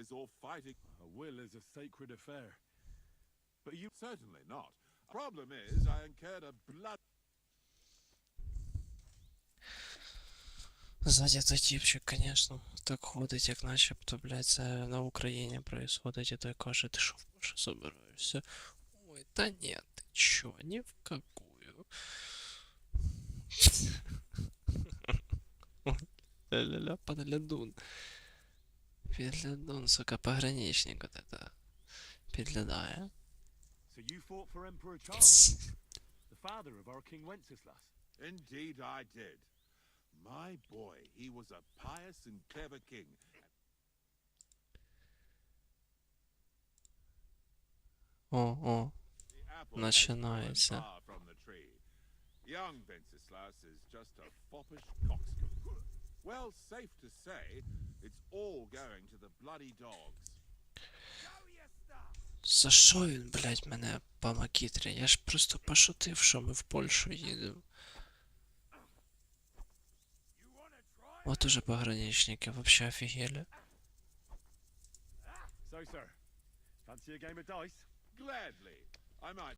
is or fighting. A will is a sacred affair. But you certainly not. Problem is, I incurred a blood. Ззаді той тіпчик, конечно, так ходить, як начебто, блядь, це на Україні происходить, і той каже, ти що в Польщу? Ой, та ні, ти чо, ні в какую. Ля-ля-ля, подлядун. Підлядун, сука, пограничник вот это. Підглядає. So you fought for Emperor Charles, the father of our King Wenceslas. Indeed, I did. My boy, he was a pious and clever king. О, о, Начинается. Young Venceslas is just a foppish coxcomb. Well, safe to say, it's all going to the bloody dogs. За що він, блядь, мене помакітря? Я ж просто пошутив, що ми в Польщу їдемо. Вот уже пограничники, вообще офигели. So, sir, fancy a game of dice? Gladly. I might